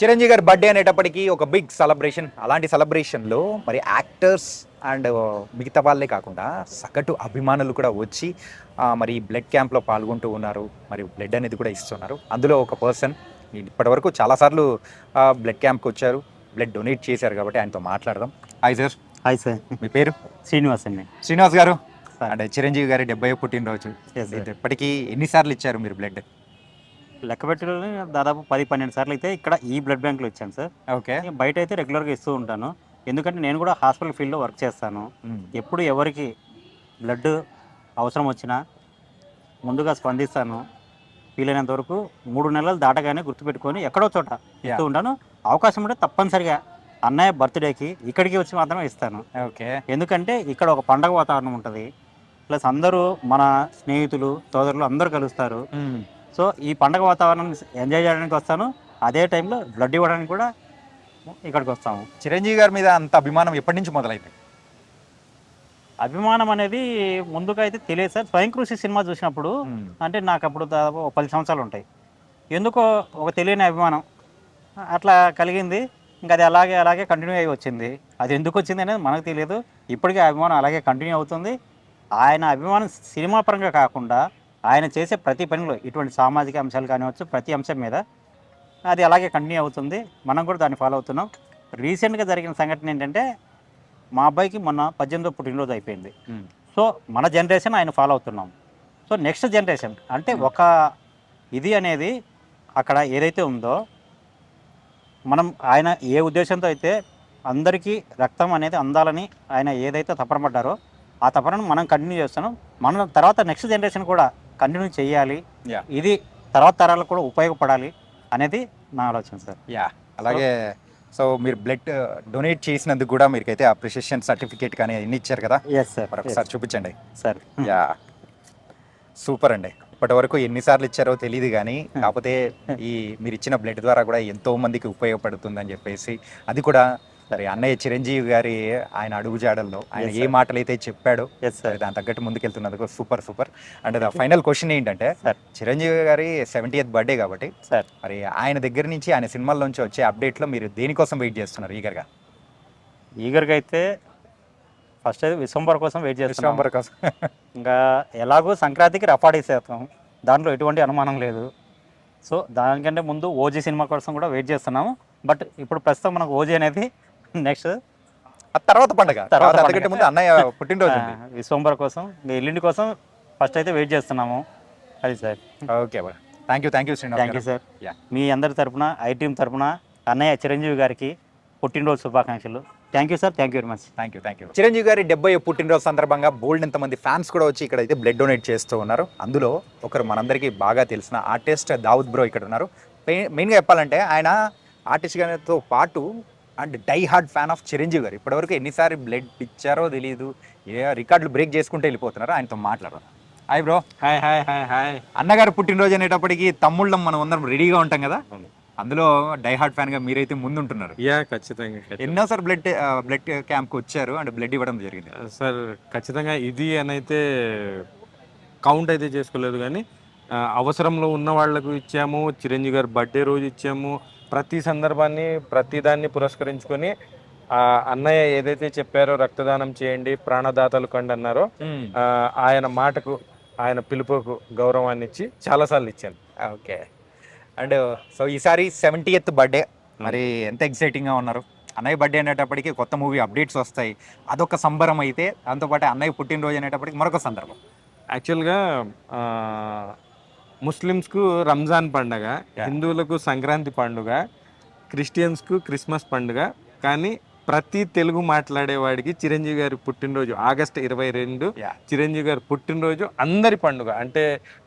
చిరంజీవి గారి బర్త్డే అనేటప్పటికీ ఒక బిగ్ సెలబ్రేషన్ అలాంటి సెలబ్రేషన్లో మరి యాక్టర్స్ అండ్ uh, మిగతా వాళ్ళే కాకుండా సగటు అభిమానులు కూడా వచ్చి మరి బ్లడ్ క్యాంప్లో పాల్గొంటూ ఉన్నారు మరి బ్లడ్ అనేది కూడా ఇస్తున్నారు అందులో ఒక పర్సన్ ఇప్పటివరకు చాలాసార్లు బ్లడ్ క్యాంప్కి వచ్చారు బ్లడ్ డొనేట్ చేశారు కాబట్టి ఆయనతో మాట్లాడదాం హాయ్ సార్ హాయ్ సార్ మీ పేరు శ్రీనివాస్ అండి శ్రీనివాస్ గారు అండ్ చిరంజీవి గారి డెబ్బై పుట్టినరోజు ఇప్పటికీ ఎన్నిసార్లు ఇచ్చారు మీరు బ్లడ్ లెక్క పెట్టడం దాదాపు పది పన్నెండు సార్లు అయితే ఇక్కడ ఈ బ్లడ్ బ్యాంక్లో ఇచ్చాను సార్ ఓకే బయట అయితే రెగ్యులర్గా ఇస్తూ ఉంటాను ఎందుకంటే నేను కూడా హాస్పిటల్ ఫీల్డ్లో వర్క్ చేస్తాను ఎప్పుడు ఎవరికి బ్లడ్ అవసరం వచ్చినా ముందుగా స్పందిస్తాను వీలైనంత వరకు మూడు నెలలు దాటగానే గుర్తుపెట్టుకొని ఎక్కడో చోట ఇస్తూ ఉంటాను అవకాశం ఉంటే తప్పనిసరిగా అన్నయ్య బర్త్డేకి ఇక్కడికి వచ్చి మాత్రమే ఇస్తాను ఓకే ఎందుకంటే ఇక్కడ ఒక పండగ వాతావరణం ఉంటుంది ప్లస్ అందరూ మన స్నేహితులు సోదరులు అందరూ కలుస్తారు సో ఈ పండగ వాతావరణం ఎంజాయ్ చేయడానికి వస్తాను అదే టైంలో బ్లడ్ ఇవ్వడానికి కూడా ఇక్కడికి వస్తాము చిరంజీవి గారి మీద అంత అభిమానం ఎప్పటి నుంచి మొదలైంది అభిమానం అనేది ముందుగా అయితే తెలియదు సార్ స్వయం కృషి సినిమా చూసినప్పుడు అంటే నాకు అప్పుడు దాదాపు పది సంవత్సరాలు ఉంటాయి ఎందుకో ఒక తెలియని అభిమానం అట్లా కలిగింది ఇంకా అది అలాగే అలాగే కంటిన్యూ అయ్యి వచ్చింది అది ఎందుకు వచ్చింది అనేది మనకు తెలియదు ఇప్పటికీ అభిమానం అలాగే కంటిన్యూ అవుతుంది ఆయన అభిమానం సినిమా పరంగా కాకుండా ఆయన చేసే ప్రతి పనిలో ఇటువంటి సామాజిక అంశాలు కానివచ్చు ప్రతి అంశం మీద అది అలాగే కంటిన్యూ అవుతుంది మనం కూడా దాన్ని ఫాలో అవుతున్నాం రీసెంట్గా జరిగిన సంఘటన ఏంటంటే మా అబ్బాయికి మొన్న పద్దెనిమిదో పుట్టినరోజు అయిపోయింది సో మన జనరేషన్ ఆయన ఫాలో అవుతున్నాం సో నెక్స్ట్ జనరేషన్ అంటే ఒక ఇది అనేది అక్కడ ఏదైతే ఉందో మనం ఆయన ఏ ఉద్దేశంతో అయితే అందరికీ రక్తం అనేది అందాలని ఆయన ఏదైతే తపనపడ్డారో ఆ తపనను మనం కంటిన్యూ చేస్తున్నాం మన తర్వాత నెక్స్ట్ జనరేషన్ కూడా కంటిన్యూ చేయాలి ఇది తర్వాత తరాలకు కూడా ఉపయోగపడాలి అనేది నా ఆలోచన సార్ యా అలాగే సో మీరు బ్లడ్ డొనేట్ చేసినందుకు కూడా మీరు అయితే అప్రిషియేషన్ సర్టిఫికేట్ కానీ అన్ని ఇచ్చారు కదా ఎస్ సార్ ఒకసారి చూపించండి సార్ యా సూపర్ అండి ఇప్పటి వరకు ఎన్నిసార్లు ఇచ్చారో తెలియదు కానీ hmm. కాకపోతే ఈ మీరు ఇచ్చిన బ్లడ్ ద్వారా కూడా ఎంతో మందికి ఉపయోగపడుతుందని చెప్పేసి అది కూడా సరే అన్నయ్య చిరంజీవి గారి ఆయన జాడల్లో ఆయన ఏ మాటలు అయితే చెప్పాడో సరే దాని తగ్గట్టు ముందుకెళ్తున్నందుకు సూపర్ సూపర్ అంటే ఫైనల్ క్వశ్చన్ ఏంటంటే చిరంజీవి గారి సెవెంటీ ఎయిత్ బర్త్డే కాబట్టి సార్ మరి ఆయన దగ్గర నుంచి ఆయన సినిమాల నుంచి వచ్చే అప్డేట్లో మీరు దేనికోసం వెయిట్ చేస్తున్నారు ఈగర్గా ఈగర్గా అయితే ఫస్ట్ అయితే విశ్వంబర్ కోసం వెయిట్ చేస్తాం విశ్వంబర్ కోసం ఇంకా ఎలాగో సంక్రాంతికి రఫాడేసేస్తాం దాంట్లో ఎటువంటి అనుమానం లేదు సో దానికంటే ముందు ఓజీ సినిమా కోసం కూడా వెయిట్ చేస్తున్నాము బట్ ఇప్పుడు ప్రస్తుతం మనకు ఓజీ అనేది నెక్స్ట్ ఆ తర్వాత పండగ తర్వాత అంతకంటే ముందు అన్నయ్య పుట్టినరోజు ఉంది. కోసం మీ ఎల్లుండి కోసం ఫస్ట్ అయితే వెయిట్ చేస్తున్నాము అది sir okay thank you thank you Srinivas thank you sir మీ అందరి తరపున ఐ టీమ్ తరపున అన్నయ్య చిరంజీవి గారికి పుట్టినరోజు శుభాకాంక్షలు thank you sir thank you very much thank you thank you Chiranjeevi గారి డెబ్బై పుట్టినరోజు సందర్భంగా బోల్డ్ ఇంతమంది ఫ్యాన్స్ కూడా వచ్చి ఇక్కడ అయితే బ్లడ్ డొనేట్ చేస్తూ ఉన్నారు అందులో ఒకరు మనందరికీ బాగా తెలిసిన ఆర్టిస్ట్ దావుద్ బ్రో ఇక్కడ ఉన్నారు మెయిన్గా చెప్పాలంటే ఆయన ఆర్టిస్ట్ గారితో పాటు and die hard fan of Chiranjeevi garu ఇప్పటివరకు ఎన్నిసార్లు బ్లడ్ ఇచ్చారో తెలియదు ఏ రికార్డులు బ్రేక్ చేసుకుంటే వెళ్ళిపోతున్నారు ఆయనతో మాట్లాడరు hi bro hi hi hi hi అన్నగారు పుట్టినరోజు అనేటప్పటికి తమ్ముళ్ళం మనం అందరం రెడీగా ఉంటాం కదా అందులో డై హార్ట్ ఫ్యాన్ గా మీరైతే ముందు ఉంటున్నారు యా ఖచ్చితంగా సార్ బ్లడ్ బ్లడ్ క్యాంప్ కు వచ్చారు అండ్ బ్లడ్ ఇవ్వడం జరిగింది సార్ ఖచ్చితంగా ఇది అని అయితే కౌంట్ అయితే చేసుకోలేదు కానీ అవసరంలో ఉన్న వాళ్ళకు ఇచ్చాము చిరంజీవి గారు బర్త్డే రోజు ఇచ్చాము ప్రతి సందర్భాన్ని ప్రతిదాన్ని పురస్కరించుకొని ఆ అన్నయ్య ఏదైతే చెప్పారో రక్తదానం చేయండి ప్రాణదాతలు కండి అన్నారో ఆయన మాటకు ఆయన పిలుపుకు గౌరవాన్ని ఇచ్చి చాలాసార్లు ఇచ్చాను ఓకే అండ్ సో ఈసారి సెవెంటీ ఎయిత్ బర్త్డే మరి ఎంత ఎక్సైటింగ్గా ఉన్నారు అన్నయ్య బర్త్డే అనేటప్పటికి కొత్త మూవీ అప్డేట్స్ వస్తాయి అదొక సంబరం అయితే దాంతోపాటు అన్నయ్య పుట్టినరోజు అనేటప్పటికి మరొక సందర్భం యాక్చువల్గా ముస్లిమ్స్కు రంజాన్ పండుగ హిందువులకు సంక్రాంతి పండుగ క్రిస్టియన్స్కు క్రిస్మస్ పండుగ కానీ ప్రతి తెలుగు మాట్లాడేవాడికి చిరంజీవి గారి పుట్టినరోజు ఆగస్టు ఇరవై రెండు చిరంజీవి గారి పుట్టినరోజు అందరి పండుగ అంటే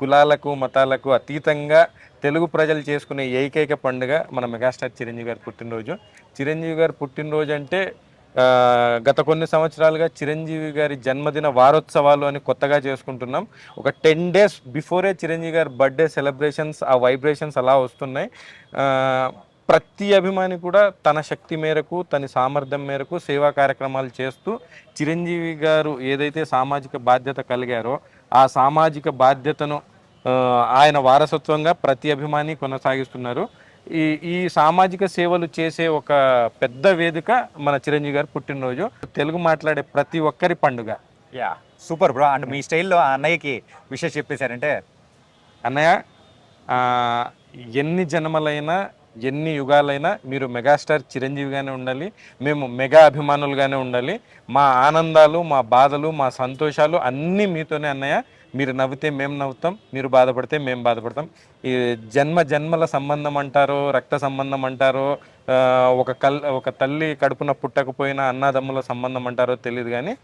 కులాలకు మతాలకు అతీతంగా తెలుగు ప్రజలు చేసుకునే ఏకైక పండుగ మన మెగాస్టార్ చిరంజీవి గారి పుట్టినరోజు చిరంజీవి గారు పుట్టినరోజు అంటే గత కొన్ని సంవత్సరాలుగా చిరంజీవి గారి జన్మదిన వారోత్సవాలు అని కొత్తగా చేసుకుంటున్నాం ఒక టెన్ డేస్ బిఫోరే చిరంజీవి గారి బర్త్డే సెలబ్రేషన్స్ ఆ వైబ్రేషన్స్ అలా వస్తున్నాయి ప్రతి అభిమాని కూడా తన శక్తి మేరకు తన సామర్థ్యం మేరకు సేవా కార్యక్రమాలు చేస్తూ చిరంజీవి గారు ఏదైతే సామాజిక బాధ్యత కలిగారో ఆ సామాజిక బాధ్యతను ఆయన వారసత్వంగా ప్రతి అభిమాని కొనసాగిస్తున్నారు ఈ ఈ సామాజిక సేవలు చేసే ఒక పెద్ద వేదిక మన చిరంజీవి గారు పుట్టినరోజు తెలుగు మాట్లాడే ప్రతి ఒక్కరి పండుగ యా సూపర్ బ్రో అండ్ మీ స్టైల్లో ఆ అన్నయ్యకి విషయం చెప్పేశారంటే అన్నయ్య ఎన్ని జన్మలైనా ఎన్ని యుగాలైనా మీరు మెగాస్టార్ చిరంజీవిగానే ఉండాలి మేము మెగా అభిమానులుగానే ఉండాలి మా ఆనందాలు మా బాధలు మా సంతోషాలు అన్నీ మీతోనే అన్నయ్య మీరు నవ్వితే మేము నవ్వుతాం మీరు బాధపడితే మేము బాధపడతాం ఈ జన్మ జన్మల సంబంధం అంటారో రక్త సంబంధం అంటారో ఒక కల్ ఒక తల్లి కడుపున పుట్టకపోయిన అన్నదమ్ముల సంబంధం అంటారో తెలియదు కానీ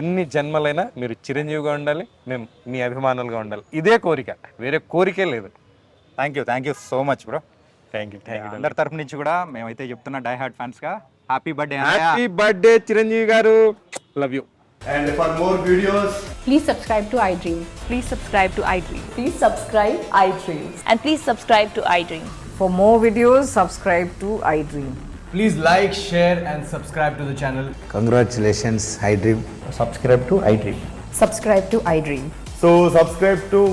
ఎన్ని జన్మలైనా మీరు చిరంజీవిగా ఉండాలి మేము మీ అభిమానులుగా ఉండాలి ఇదే కోరిక వేరే కోరికే లేదు thank you thank you so much bro Thank you. అందరి తరపు నుంచి కూడా మేమైతే చెప్తున్నా డై హార్డ్ ఫ్యాన్స్ గా హ్యాపీ బర్త్డే అన్నయ్య. Happy birthday Chiranjeevi garu. Love you. And for more videos, please subscribe to iDream. Please subscribe to iDream. Please subscribe iDream. And please subscribe to iDream. For more videos, subscribe to iDream. Please like, share and subscribe to the channel. Congratulations iDream. Subscribe to iDream. Subscribe to iDream. So subscribe to